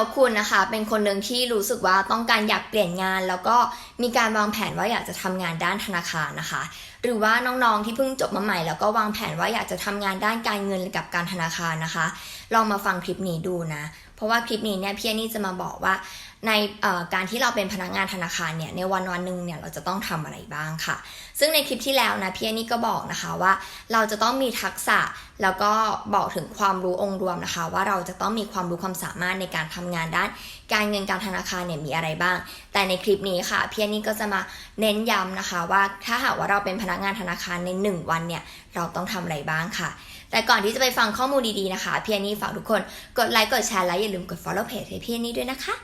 ว่าคุณนะคะ เป็นคนหนึ่งที่รู้สึกว่าต้องการอยากเปลี่ยนงาน แล้วก็มีการวางแผนว่าอยากจะทำงานด้านธนาคารนะคะ หรือว่าน้องๆที่เพิ่งจบมาใหม่ แล้วก็วางแผนว่าอยากจะทำงานด้านการเงินกับการธนาคารนะคะ ลองมาฟังคลิปนี้ดูนะ เพราะว่าคลิปนี้เนี่ยพี่อันนี่จะมาบอกว่าในการที่เราเป็นพนักงานธนาคารเนี่ยในวันวันหนึ่งเนี่ยเราจะต้องทำอะไรบ้างค่ะ ซึ่งในคลิปที่แล้วนะพี่อันนี่ก็บอกนะคะว่า เราจะต้องมีทักษะแล้วก็บอกถึงความรู้องค์รวมนะคะ ว่าเราจะต้องมีความรู้ความสามารถในการทำงานด้าน การเงินการธนาคารเนี่ยมีอะไรบ้าง แต่ในคลิปนี้ค่ะพี่อันนี่ก็จะมาเน้นย้ำนะคะว่าถ้าหากว่าเราเป็นพนักงานธนาคารใน 1 วันเนี่ยเราต้องทำอะไรบ้างค่ะ แต่ก่อนที่จะไปฟังข้อมูลดีๆนะคะพี่อันนี่ฝากทุกคนกดไลค์กดแชร์และอย่าลืมกด follow page ให้พี่นี่ด้วยนะคะ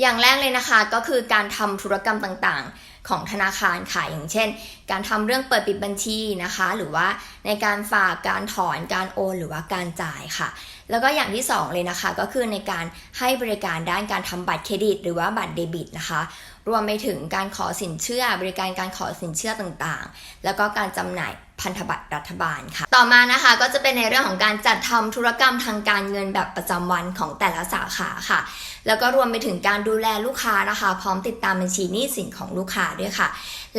อย่างแรกเลยนะคะก็คือการทำธุรกรรมต่างๆ ของธนาคารค่ะอย่างเช่น การทำเรื่องเปิดปิดบัญชีนะคะ หรือว่าในการฝากการถอนการโอน หรือว่าการจ่ายค่ะ แล้วก็อย่างที่สองเลยนะคะ ก็คือในการให้บริการด้านการทำบัตรเครดิต หรือว่าบัตรเดบิตนะคะรวมไปถึงการขอสินเชื่อบริการการขอสินเชื่อต่างๆ แล้วก็การจำหน่าย พันธบัตรรัฐบาลค่ะ ต่อมานะคะก็จะเป็นในเรื่องของการจัดทำธุรกรรมทางการเงินแบบประจำวันของแต่ละสาขาค่ะ แล้วก็รวมไปถึงการดูแลลูกค้านะคะ พร้อมติดตามบัญชีหนี้สินของลูกค้าด้วยค่ะ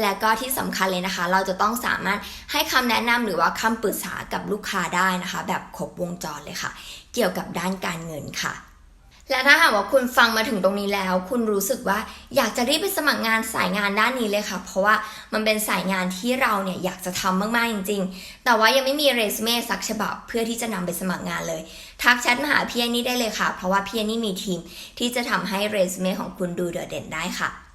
และก็ที่สำคัญเลยนะคะ เราจะต้องสามารถให้คำแนะนำหรือว่าคำปรึกษากับลูกค้าได้นะคะ แบบครบวงจรเลยค่ะ เกี่ยวกับด้านการเงินค่ะ และถ้าหากว่าคุณฟังมาถึงตรงนี้แล้ว คุณรู้สึกว่าอยากจะรีบไปสมัครงานสายงานด้านนี้เลยค่ะ เพราะว่ามันเป็นสายงานที่เราเนี่ยอยากจะทำมากๆจริง ๆ แต่ว่ายังไม่มีเรซูเม่สักฉบับ เพื่อที่จะนำไปสมัครงานเลย ทักแชทมาหาพี่แอนนี่ได้เลยค่ะ เพราะว่าพี่แอนนี่มีทีมที่จะทำให้เรซูเม่ของคุณดูโดดเด่นได้ค่ะ